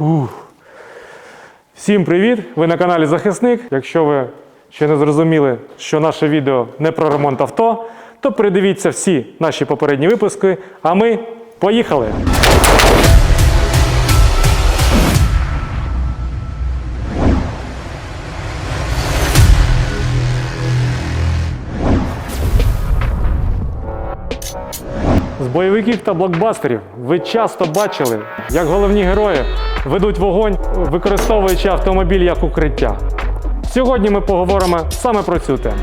Фух. Всім привіт! Ви на каналі Захисник. Якщо ви ще не зрозуміли, що наше відео не про ремонт авто, то передивіться всі наші попередні випуски. А ми поїхали! З бойовиків та блокбастерів ви часто бачили, як головні герої ведуть вогонь, використовуючи автомобіль як укриття. Сьогодні ми поговоримо саме про цю тему.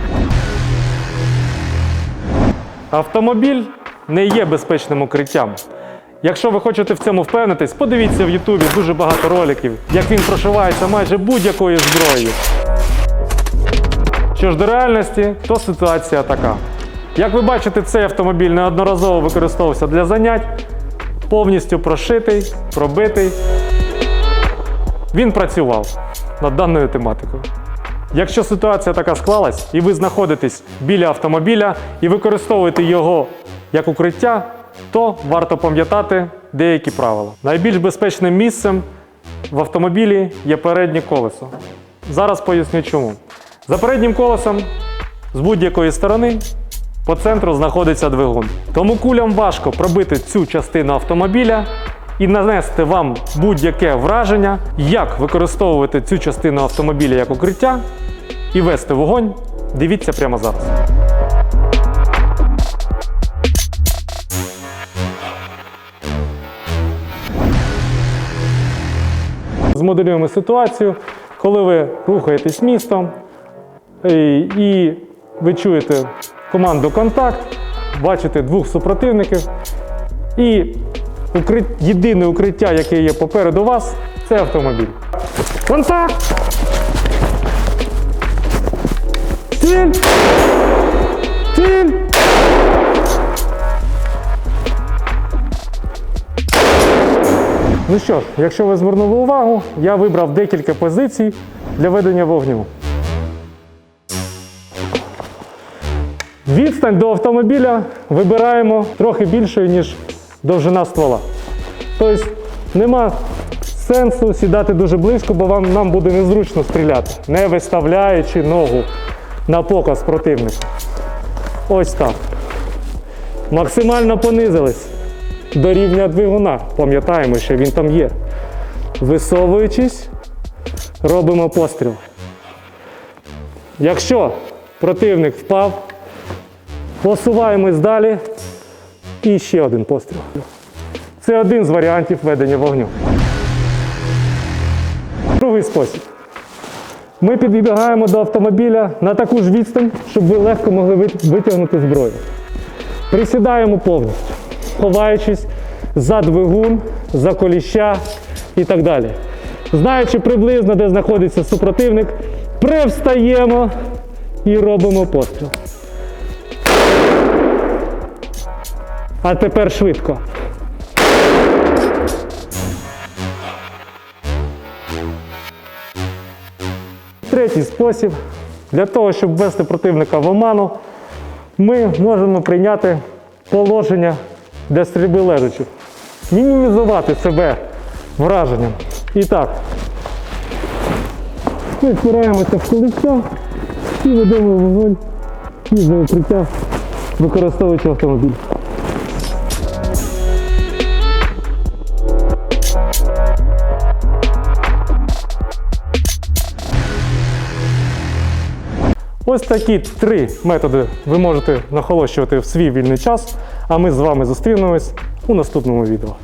Автомобіль не є безпечним укриттям. Якщо ви хочете в цьому впевнитись, подивіться в Ютубі дуже багато роликів, як він прошивається майже будь-якою зброєю. Що ж до реальності, то ситуація така. Як ви бачите, цей автомобіль неодноразово використовувався для занять, повністю прошитий, пробитий. Він працював над даною тематикою. Якщо ситуація така склалась, і ви знаходитесь біля автомобіля і використовуєте його як укриття, то варто пам'ятати деякі правила. Найбільш безпечним місцем в автомобілі є переднє колесо. Зараз поясню чому. За переднім колесом з будь-якої сторони по центру знаходиться двигун. Тому кулям важко пробити цю частину автомобіля і нанести вам будь-яке враження, як використовувати цю частину автомобіля як укриття і вести вогонь. Дивіться прямо зараз. Змоделюємо ситуацію, коли ви рухаєтесь містом е, і ви чуєте команду контакт, бачите двох супротивників, і укрит... єдине укриття, яке є попереду вас, це автомобіль. Контакт! Ціль! Ціль! Ну що якщо ви звернули увагу, я вибрав декілька позицій для ведення вогню. Відстань до автомобіля вибираємо трохи більшою, ніж довжина ствола. Тобто нема сенсу сідати дуже близько, бо вам нам буде незручно стріляти, не виставляючи ногу на показ противника. Ось так. Максимально понизились до рівня двигуна. Пам'ятаємо, що він там є. Висовуючись, робимо постріл. Якщо противник впав, посуваємось далі і ще один постріл. Це один з варіантів ведення вогню. Другий спосіб. Ми підбігаємо до автомобіля на таку ж відстань, щоб ви легко могли витягнути зброю. Присідаємо повністю, ховаючись за двигун, за коліща і так далі. Знаючи приблизно, де знаходиться супротивник, привстаємо і робимо постріл. А тепер швидко. Третій спосіб. Для того, щоб ввести противника в оману, ми можемо прийняти положення для стрільби лежачи. Мінімізувати себе враженням. І так. Ми впираємося в колесо і ведемо вогонь і за укриття, використовуючи автомобіль. Ось такі три методи ви можете нахолощувати в свій вільний час. А ми з вами зустрінемось у наступному відео.